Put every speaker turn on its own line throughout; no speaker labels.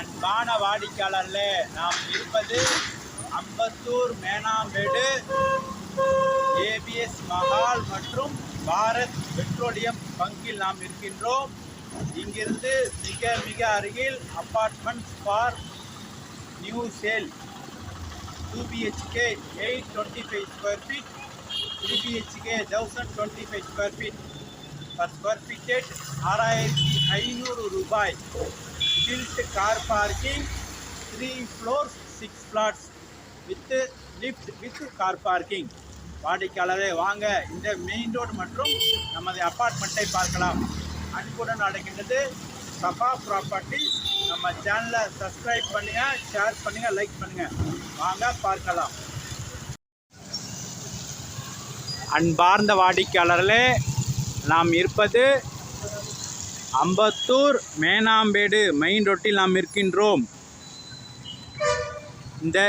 அன்பான வாடிக்கையாளர்களே நாம் இருப்பது அம்பத்தூர் மேனாம்பேடு ஏபிஎஸ் மஹால் மற்றும் பாரத் பெட்ரோலியம் பங்கில் நாம் இருக்கின்றோம். இங்கிருந்து மிக மிக அருகில் apartment for new sale two BHK eight twenty five square feet three BHK thousand twenty five square feet per square ஃபீட்டட் ஆறாயிரத்தி ஐநூறு ரூபாய். Built car parking, three floors, six flats with lift with car parking. வாடிக்கையாளரே வாங்க. இந்த main road மற்றும் நமது அப்பார்ட்மெண்ட்டை பார்க்கலாம். அன்புடன் அழைக்கின்றது சபா ப்ராப்பர்ட்டி நம்ம சேனலை சப்ஸ்கிரைப் பண்ணுங்கள் ஷேர் பண்ணுங்கள் லைக் பண்ணுங்கள் வாங்க பார்க்கலாம். அன்பார்ந்த வாடிக்கையாளர்களே நாம் இருப்பது அம்பத்தூர் மேனாம்பேடு மெயின் ரோட்டில் நாம் இருக்கின்றோம். இந்த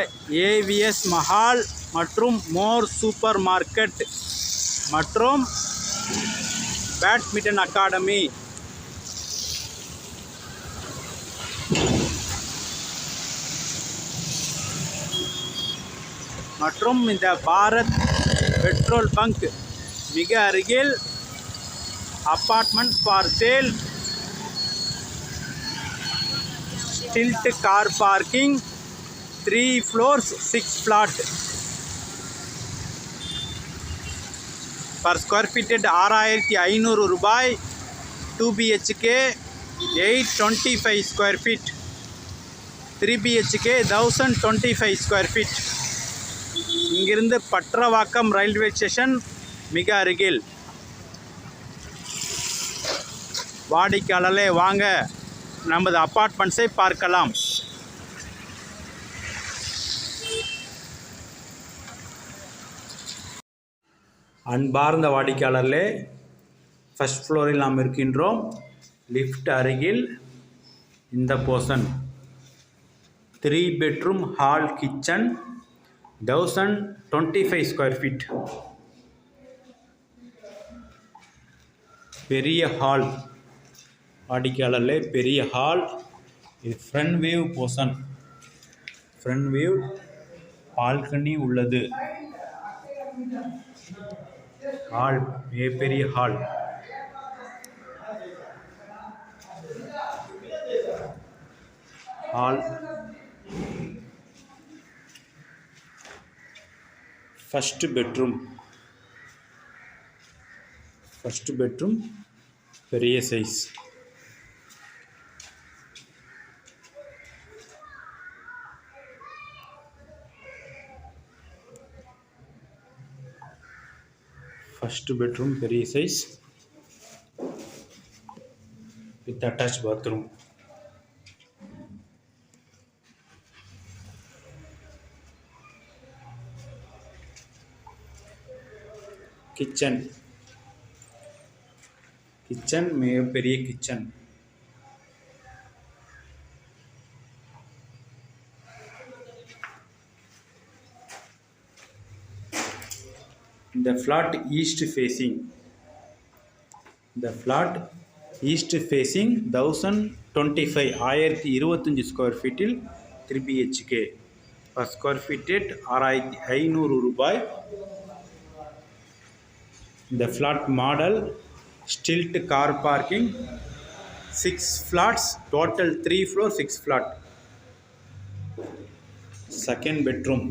ஏவிஎஸ் மஹால் மற்றும் மோர் சூப்பர் மார்க்கெட் மற்றும் பேட்மிண்டன் அகாடமி. மற்றும் இந்த பாரத் பெட்ரோல் பங்க் மிக அருகில் apartment for sale tilt car parking three floors six flat. Per square feet ஆறாயிரத்தி ஐநூறு ரூபாய். Two BHK eight twenty five square feet three BHK thousand twenty five square feet இங்கிருந்து Pattaravakkam railway station மிக அருகில். வாடிக்கையாளர்களே வாங்க. நமது அப்பார்ட்மெண்ட்ஸை பார்க்கலாம். அன்பார்ந்த வாடிக்கையாளர்களே ஃபஸ்ட் ஃப்ளோரில் நாம் இருக்கின்றோம். லிஃப்ட் அருகில் இந்த portion three bedroom hall kitchen thousand twenty five square feet பெரிய ஹால் வாடிக்கையாளர்களே பெரிய ஹால். இது front view portion front view balcony உள்ளது. ஹால் மிகப்பெரிய hall hall first bedroom first bedroom பெரிய சைஸ் ஃபஸ்ட்டு பெட்ரூம் பெரிய size with attach bathroom kitchen kitchen மிகப்பெரிய kitchen இந்த ஃப்ளாட் ஈஸ்ட் ஃபேஸிங் இந்த flat east facing thousand twenty five ஆயிரத்தி இருபத்தஞ்சி square ஃபீட்டில் த்ரீ பிஹெச்கே பர் ஸ்கொயர் ஃபீட்டட் ஆறாயிரத்தி ஐநூறு ரூபாய். இந்த flat model stilt car parking six flats total three floor six flat second bedroom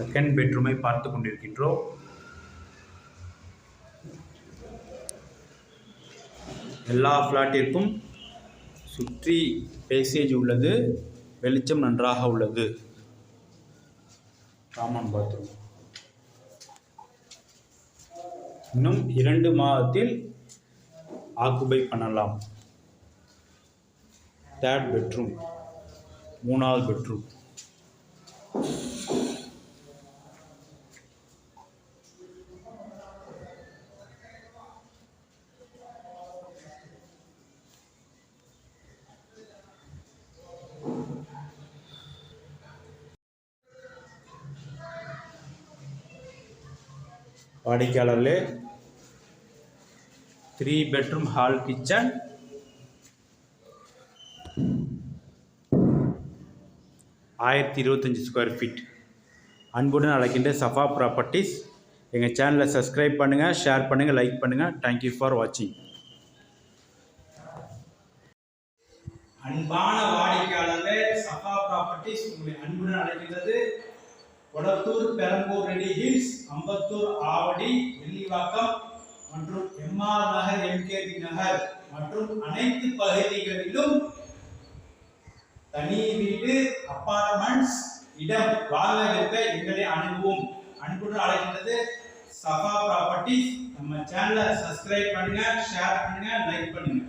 second பெட்ரூமை பார்த்து கொண்டிருக்கின்றோம் எல்லா ஃப்ளாட்டிற்கும் சுற்றி பேசேஜ் உள்ளது வெளிச்சம் நன்றாக உள்ளது. காமன் பாத்ரூம் இன்னும் இரண்டு மாதத்தில் ஆக்குபை பண்ணலாம். தேர்ட் பெட்ரூம் மூணாவது பெட்ரூம் வாடிக்கையாளர்களே த்ரீ பெட்ரூம் ஹால் கிச்சன் ஆயிரத்தி இருபத்தஞ்சி ஸ்கொயர் ஃபீட் அன்புடன் அழைக்கின்ற சஃபா ப்ராப்பர்ட்டிஸ் எங்கள் சேனலை சப்ஸ்கிரைப் பண்ணுங்கள் ஷேர் பண்ணுங்கள் லைக் பண்ணுங்கள் தேங்க்யூ ஃபார் வாட்சிங் அன்பான வாடிக்கையாளர்களே சஃபா ப்ராப்பர்ட்டிஸ் உங்களை அன்புடன் அழைக்கின்றது. கொளத்தூர் பெரம்பூர் ரெடி ஹில்ஸ் அம்பத்தூர் ஆவடி வெள்ளிவாக்கம் மற்றும் எம்ஆர் நகர் எம்கேபி நகர் மற்றும் அனைத்து பகுதிகளிலும் தனி வீடு அப்பார்ட்மெண்ட்ஸ் இடம் வாங்க விற்க எங்களை அணுகுவோம் அன்புடன் அழைக்கின்றது சஃபா ப்ராப்பர்ட்டிஸ் நம்ம சேனலை சப்ஸ்கிரைப் பண்ணுங்க ஷேர் பண்ணுங்க லைக் பண்ணுங்க.